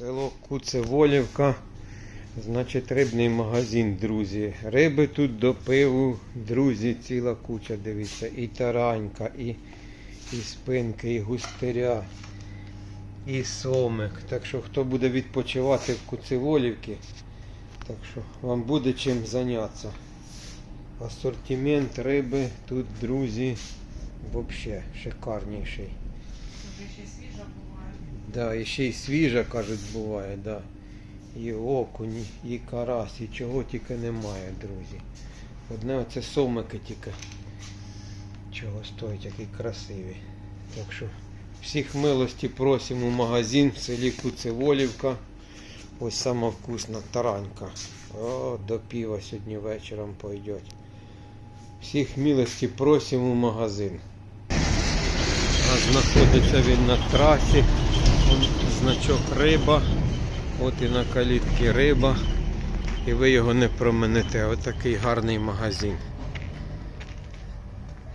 Село Куцеволівка, значить рибний магазин, друзі. Риби тут до пиву, друзі, ціла куча, дивіться. І таранька, і, і спинки, і густиря, і сомик. Так що хто буде відпочивати в Куцеволівці, так що вам буде чим зайнятися. Асортимент риби тут, друзі, взагалі шикарніший. Вже ще свіжа буває. Да, і ще й свіжа, кажуть, буває, да. І окунь, і карась, і чого тільки немає, друзі. Одне оце сомики тільки. Чого стоять, які красиві. Так що всіх милості просимо в магазин в селі Куцеволівка. Ось сама вкусна таранька. О, до пива сьогодні вечором пойдеть. Всіх милості просимо в магазин. А знаходиться він на трасі. Значок риба. От і на калітці риба. І ви його не промените. Отакий гарний магазин.